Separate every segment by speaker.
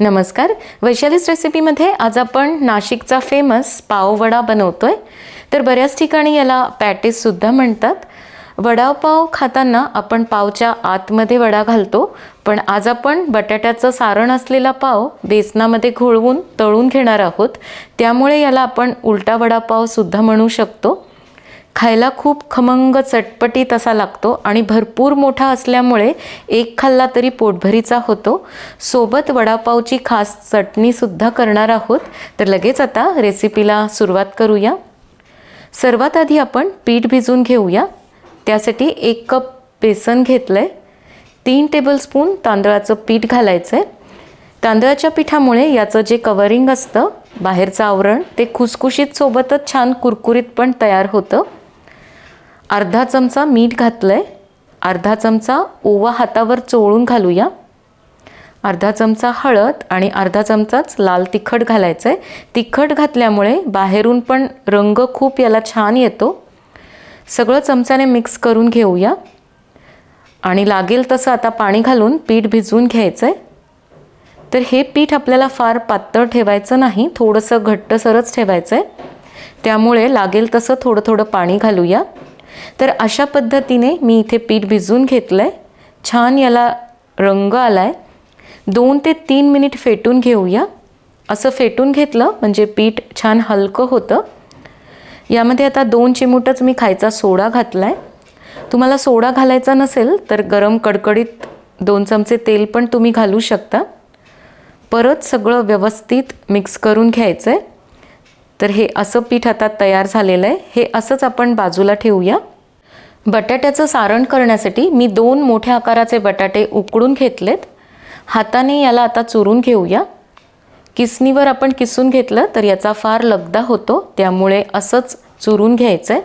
Speaker 1: नमस्कार. वैशालीस रेसिपीमध्ये आज आपण नाशिकचा फेमस पाववडा बनवतोय. तर बऱ्याच ठिकाणी याला पॅटीससुद्धा म्हणतात. वडापाव खाताना आपण पावच्या आतमध्ये वडा घालतो. पण आज आपण बटाट्याचं सारण असलेला पाव बेसनामध्ये घोळवून तळून घेणार आहोत. त्यामुळे याला आपण उलटा वडापावसुद्धा म्हणू शकतो. खायला खूप खमंग चटपटीत असा लागतो आणि भरपूर मोठा असल्यामुळे एक खाल्ला तरी पोटभरीचा होतो. सोबत वडापावची खास चटणीसुद्धा करणार आहोत. तर लगेच आता रेसिपीला सुरुवात करूया. सर्वात आधी आपण पीठ भिजून घेऊया. त्यासाठी एक कप बेसन घेतलं आहे तीन टेबलस्पून तांदळाचं पीठ घालायचं आहे तांदळाच्या पिठामुळे याचं जे कवरिंग असतं बाहेरचं आवरण ते खुसखुशीत सोबतच छान कुरकुरीत पण तयार होतं. अर्धा चमचा मीठ घातलं आहे अर्धा चमचा ओवा हातावर चोळून घालूया. अर्धा चमचा हळद आणि अर्धा चमचाच लाल तिखट घालायचं आहे तिखट घातल्यामुळे बाहेरून पण रंग खूप याला छान येतो. सगळं चमच्याने मिक्स करून घेऊया. आणि लागेल तसं आता पाणी घालून पीठ भिजवून घ्यायचं आहे तर हे पीठ आपल्याला फार पातळ ठेवायचं नाही थोडंसं घट्टसरच ठेवायचं आहे त्यामुळे लागेल तसं थोडं थोडं पाणी घालूया. तर अशा पद्धतीने मी इथे पीठ भिजवून घेतलं आहे छान याला रंग आला आहे दोन ते तीन मिनिट फेटून घेऊया. असं फेटून घेतलं म्हणजे पीठ छान हलकं होतं. यामध्ये आता दोन चिमूटच मी खायचा सोडा घातला आहे तुम्हाला सोडा घालायचा नसेल तर गरम कडकडीत दोन चमचे तेल पण तुम्ही घालू शकता. परत सगळं व्यवस्थित मिक्स करून घ्यायचं आहे तर हे असं पीठ आता तयार झालेलं आहे. हे असंच आपण बाजूला ठेवूया. बटाट्याचं सारण करण्यासाठी मी दोन मोठ्या आकाराचे बटाटे उकडून घेतलेत. हाताने याला आता चुरून घेऊया. किसनीवर आपण किसून घेतलं तर याचा फार लगदा होतो त्यामुळे असंच चुरून घ्यायचं आहे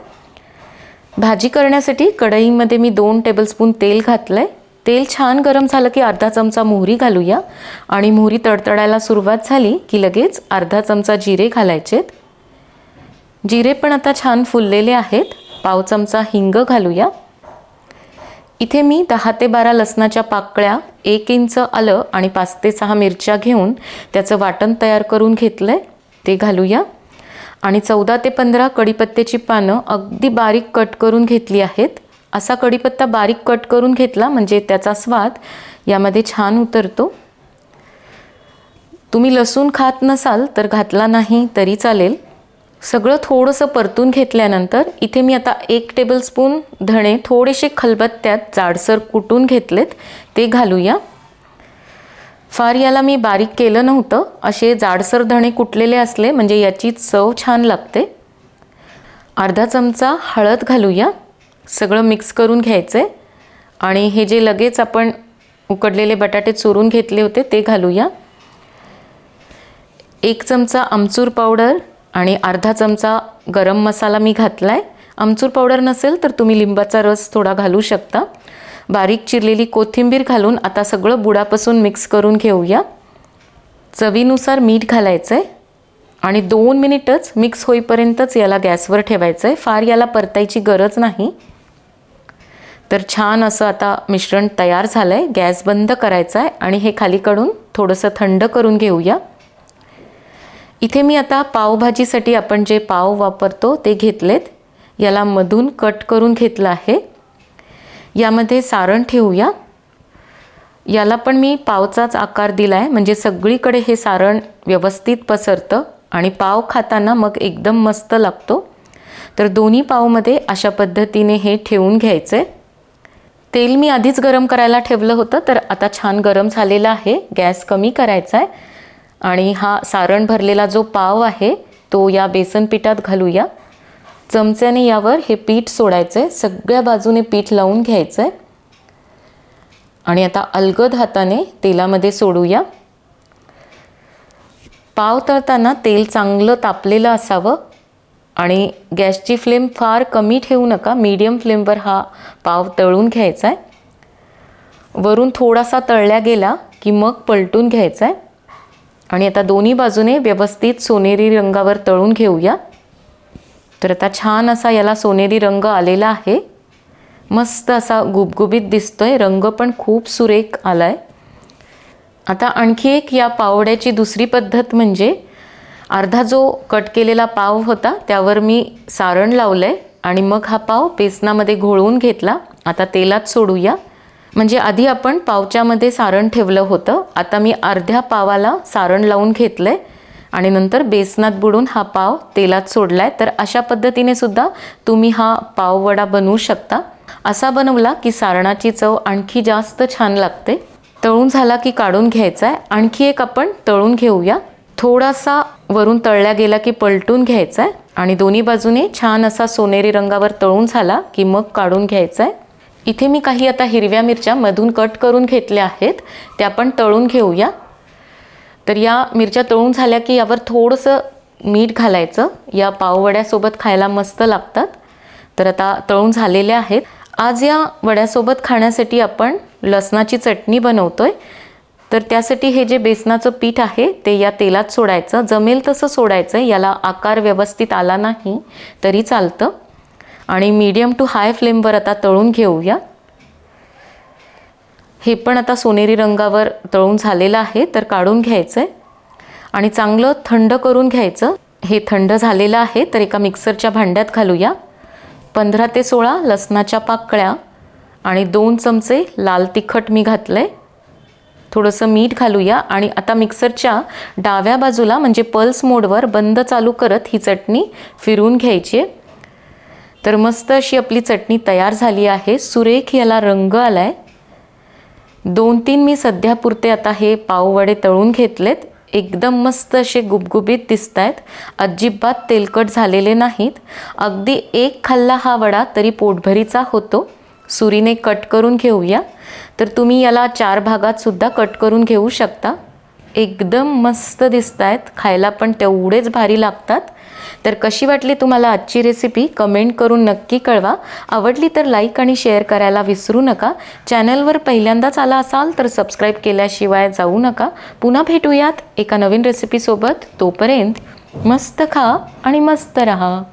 Speaker 1: भाजी करण्यासाठी कढईमध्ये मी दोन टेबलस्पून तेल घातलं आहे तेल छान गरम झालं की अर्धा चमचा मोहरी घालूया. आणि मोहरी तडतडायला सुरुवात झाली की लगेच अर्धा चमचा जिरे घालायचेत. जिरे पण आता छान फुललेले आहेत. पाव चमचा हिंग घालूया. इथे मी दहा ते बारा लसणाच्या पाकळ्या एक इंच आलं आणि पाच ते सहा मिरच्या घेऊन त्याचं वाटण तयार करून घेतलं आहे ते घालूया. आणि चौदा ते पंधरा कढीपत्त्याची पानं अगदी बारीक कट करून घेतली आहेत. असा कढीपत्ता बारीक कट करून घेतला म्हणजे त्याचा स्वाद यामध्ये छान उतरतो. तुम्ही लसूण खात नसाल तर घातला नाही तरी चालेल. सगळं थोडंसं परतून घेतल्यानंतर इथे मी आता एक टेबलस्पून धणे थोडेसे खलबत्त्यात जाडसर कुटून घेतलेत ते घालूया. फार याला मी बारीक केलं नव्हतं असे जाडसर धणे कुटलेले असले म्हणजे याची चव छान लागते. अर्धा चमचा हळद घालूया सगळं मिक्स करून घ्यायचं आहे आणि हे जे लगेच आपण उकडलेले बटाटे चोरून घेतले होते ते घालूया. एक चमचा आमचूर पावडर आणि अर्धा चमचा गरम मसाला मी घातला आहे आमचूर पावडर नसेल तर तुम्ही लिंबाचा रस थोडा घालू शकता. बारीक चिरलेली कोथिंबीर घालून आता सगळं बुडापासून मिक्स करून घेऊया. चवीनुसार मीठ घालायचं आहे आणि दोन मिनिटच मिक्स होईपर्यंतच याला गॅसवर ठेवायचं आहे फार याला परतायची गरज नाही. तर छान असं आता मिश्रण तयार झालं आहे गॅस बंद करायचा आहे आणि हे खाली काढून थोडंसं थंड करून घेऊया. इथे मी आता पावभाजीसाठी आपण जे पाव वापरतो ते घेतलेत. याला मधून कट करून घेतलं आहे. यामध्ये सारण ठेवूया. याला पण मी पावचाच आकार दिला आहे म्हणजे सगळीकडे हे सारण व्यवस्थित पसरतं आणि पाव खाताना मग एकदम मस्त लागतो. तर दोन्ही पावमध्ये अशा पद्धतीने हे ठेवून घ्यायचं. आहे तेल मी आधीच गरम करायला ठेवलं होतं तर आता छान गरम झालेलं आहे. गॅस कमी करायचा आहे आणि हा सारण भरलेला जो पाव आहे तो या बेसन पिठात घालूया. चमच्याने यावर हे पीठ सोडायचं आहे सगळ्या बाजूने पीठ लावून घ्यायचं आहे आणि आता अलगद हाताने तेलामध्ये सोडूया. पाव तळताना तेल चांगलं तापलेलं असावं आणि गॅसची फ्लेम फार कमी ठेवू नका. मीडियम फ्लेमवर हा पाव तळून घ्यायचा आहे वरून थोडासा तळल्या गेला की मग पलटून घ्यायचा आहे आणि आता दोन्ही बाजूने व्यवस्थित सोनेरी रंगावर तळून घेऊया. तर आता छान असा याला सोनेरी रंग आलेला आहे. मस्त असा गुबगुबीत दिसतोय. रंग पण खूप सुरेख आला आहे आता आणखी एक या पावड्याची दुसरी पद्धत म्हणजे अर्धा जो कट केलेला पाव होता त्यावर मी सारण लावलं आहे आणि मग हा पाव बेसनामध्ये घोळवून घेतला. आता तेलात सोडूया. म्हणजे आधी आपण पावच्यामध्ये सारण ठेवलं होतं. आता मी अर्ध्या पावाला सारण लावून घेतलं आहे आणि नंतर बेसनात बुडून हा पाव तेलात सोडला आहे तर अशा पद्धतीने सुद्धा तुम्ही हा पाववडा बनवू शकता. असा बनवला की सारणाची चव आणखी जास्त छान लागते. तळून झाला की काढून घ्यायचा आहे आणखी एक आपण तळून घेऊया. थोडासा वरून तळल्या गेला की पलटून घ्यायचा आहे आणि दोन्ही बाजूने छान असा सोनेरी रंगावर तळून झाला की मग काढून घ्यायचा आहे इथे मी काही आता हिरव्या मिरच्या मधून कट करून घेतल्या आहेत त्या पण तळून घेऊया. तर या मिरच्या तळून झाल्या की यावर थोडंसं मीठ घालायचं. या पाववड्यासोबत खायला मस्त लागतात. तर आता तळून झालेल्या आहेत. आज या वड्यासोबत खाण्यासाठी आपण लसणाची चटणी बनवतो आहे तर त्यासाठी हे जे बेसनाचं पीठ आहे ते या तेलात सोडायचं. जमेल तसं सोडायचं. याला आकार व्यवस्थित आला नाही तरी चालतं. आणि मीडियम टू हाय फ्लेमवर आता तळून घेऊया. हे पण आता सोनेरी रंगावर तळून झालेलं आहे तर काढून घ्यायचं आहे आणि चांगलं थंड करून घ्यायचं. हे थंड झालेलं आहे तर एका मिक्सरच्या भांड्यात घालूया. पंधरा ते सोळा लसणाच्या पाकळ्या आणि दोन चमचे लाल तिखट मी घातलं आहे थोडंसं मीठ घालूया आणि आता मिक्सरच्या डाव्या बाजूला म्हणजे पल्स मोडवर बंद चालू करत ही चटणी फिरवून घ्यायची आहे. तर मस्त अशी आपली चटणी तयार झाली आहे. सुरेख याला रंग आला आहे दोन तीन मी सध्यापुरते आता हे पाववडे तळून घेतलेत. एकदम मस्त असे गुबगुबीत दिसत आहेत अजिबात तेलकट झालेले नाहीत. अगदी एक खाल्ला हा वडा तरी पोटभरीचा होतो. सुरीने कट करून घेऊया. तर तुम्ही याला चार भागात सुद्धा कट करून घेऊ शकता. एकदम मस्त दिसत आहेत खायला पण तेवढेच भारी लागतात. तर कशी वाटली तुम्हाला आजची रेसिपी कमेंट करून नक्की कळवा. आवडली तर लाईक आणि शेअर करायला विसरू नका. चॅनलवर पहिल्यांदाच आला असाल तर सबस्क्राईब केल्याशिवाय जाऊ नका. पुन्हा भेटूयात एका नवीन रेसिपीसोबत तोपर्यंत मस्त खा आणि मस्त रहा.